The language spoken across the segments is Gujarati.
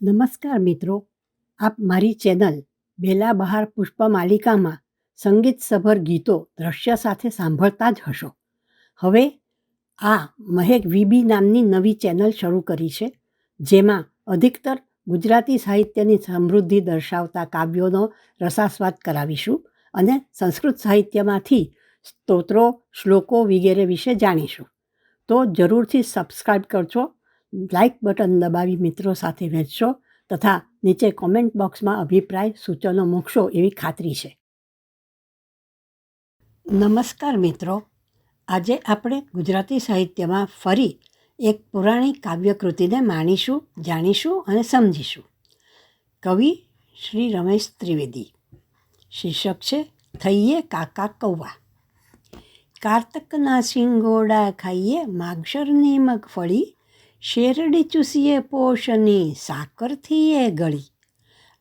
નમસ્કાર મિત્રો, આપ મારી ચેનલ બેલા બહાર પુષ્પમાલિકામાં સંગીતસભર ગીતો દ્રશ્ય સાથે સાંભળતા જ હશો. હવે આ મહેક વીબી નામની નવી ચેનલ શરૂ કરી છે, જેમાં અધિકતર ગુજરાતી સાહિત્યની સમૃદ્ધિ દર્શાવતા કાવ્યોનો રસાસ્વાદ કરાવીશું અને સંસ્કૃત સાહિત્યમાંથી સ્તોત્રો, શ્લોકો વગેરે વિશે જાણીશું. તો જરૂરથી સબસ્ક્રાઈબ કરજો લાઇક બટન દબાવી મિત્રો સાથે વહેંચશો તથા નીચે કોમેન્ટ બોક્સમાં અભિપ્રાય સૂચનો મૂકશો એવી ખાતરી છે. નમસ્કાર મિત્રો. આજે આપણે ગુજરાતી સાહિત્યમાં ફરી એક પુરાણી કાવ્યકૃતિને માણીશું, જાણીશું અને સમજીશું. કવિ શ્રી રમેશ ત્રિવેદી. શીર્ષક છે, થઈએ કાકા કૌવા. કારતકના સિંગોડા ખાઈએ, માગશરની મગફળી શેરડી ચૂસીએ પોષની સાકરથી એ ગળી.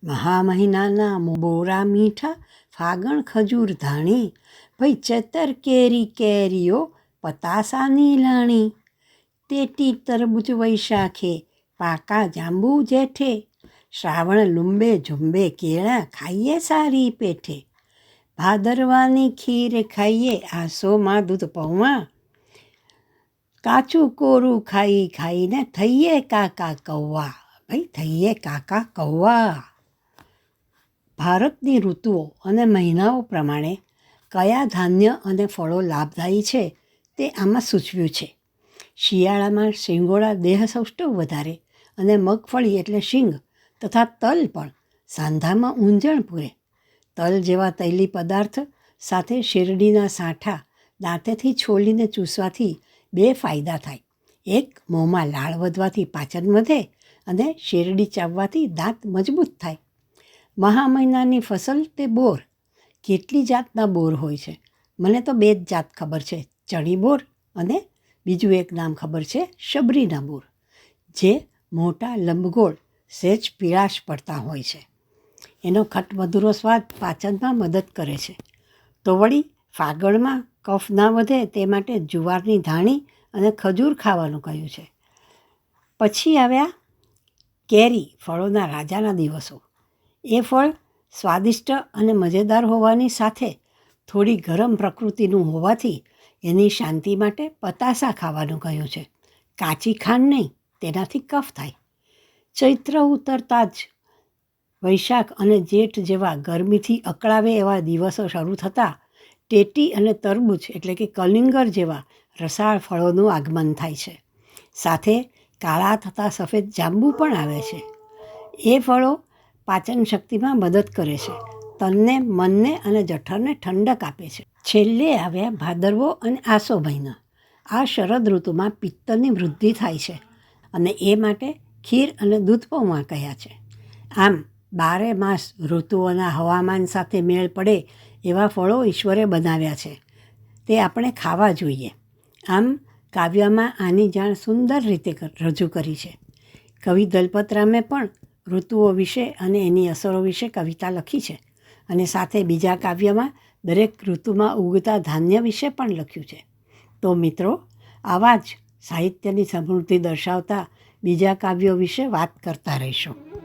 મહા મહિનાના બોરા મીઠા, ફાગણ ખજૂર ધાણી. ભઈ ચતર કેરી કેરીઓ પતાસાની લાણી. તેટી તરબૂચ વૈશાખે, પાકા જાંબુ જેઠે. શ્રાવણ લુંબે ઝુંબે કેળા ખાઈએ સારી પેઠે. ભાદરવાની ખીર ખાઈએ આસોમાં દૂધ પૌવા કાચું કોરું ખાઈ ખાઈને થઈએ કાકા કૌવા. ભાઈ, થઈએ કાકા કૌવા. ભારતની ઋતુઓ અને મહિનાઓ પ્રમાણે કયા ધાન્ય અને ફળો લાભદાયી છે તે આમાં સૂચવ્યું છે. શિયાળામાં શિંગોળા દેહ સૌષ્ઠવ વધારે અને મગફળી એટલે શીંગ તથા તલ પણ સાંધામાં ઊંજણ પૂરે. તલ જેવા તૈલી પદાર્થ સાથે શેરડીના સાંઠા દાંતેથી છોલીને ચૂસવાથી બે ફાયદા થાય. એક, મોંમાં લાળ વધવાથી પાચન વધે અને શેરડી ચાવવાથી દાંત મજબૂત થાય. મહા મહિનાની ફસલ તે બોર. કેટલી જાતના બોર હોય છે? મને તો બે જ જાત ખબર છે. ચણી બોર અને બીજું એક નામ ખબર છે, શબરીના બોર, જે મોટા લંબગોળ સહેજ પીળાશ પડતા હોય છે. એનો ખટમધુરો સ્વાદ પાચનમાં મદદ કરે છે. તો વળી ફાગણમાં કફ ના વધે તે માટે જુવારની ધાણી અને ખજૂર ખાવાનું કહ્યું છે. પછી આવ્યા કેરી, ફળોના રાજાના દિવસો. એ ફળ સ્વાદિષ્ટ અને મજેદાર હોવાની સાથે થોડી ગરમ પ્રકૃતિનું હોવાથી એની શાંતિ માટે પતાસા ખાવાનું કહ્યું છે. કાચી ખાંડ નહીં, તેનાથી કફ થાય. ચૈત્ર ઉતરતા જ વૈશાખ અને જેઠ જેવા ગરમીથી અકળાવે એવા દિવસો શરૂ થતાં ટેટી અને તરબૂચ એટલે કે કલિંગર જેવા રસાળ ફળોનું આગમન થાય છે. સાથે કાળા થતા સફેદ જાંબુ પણ આવે છે. એ ફળો પાચન શક્તિમાં મદદ કરે છે. તનને, મનને અને જઠરને ઠંડક આપે છે. છેલ્લે આવ્યા ભાદરવો અને આસો મહિના આ શરદ ઋતુમાં પિત્તની વૃદ્ધિ થાય છે અને એ માટે ખીર અને દૂધ પૌવા કહ્યા છે. આમ બારે માસ ઋતુઓના હવામાન સાથે મેળ પડે એવા ફળો ઈશ્વરે બનાવ્યા છે. તે આપણે ખાવા જોઈએ. આમ કાવ્યમાં આની જાણ સુંદર રીતે રજૂ કરી છે. કવિ દલપતરામે પણ ઋતુઓ વિશે અને એની અસરો વિશે કવિતા લખી છે અને સાથે બીજા કાવ્યમાં દરેક ઋતુમાં ઉગતા ધાન્ય વિશે પણ લખ્યું છે. તો મિત્રો, આવા જ સાહિત્યની સમૃદ્ધિ દર્શાવતા બીજા કાવ્યો વિશે વાત કરતા રહીશું.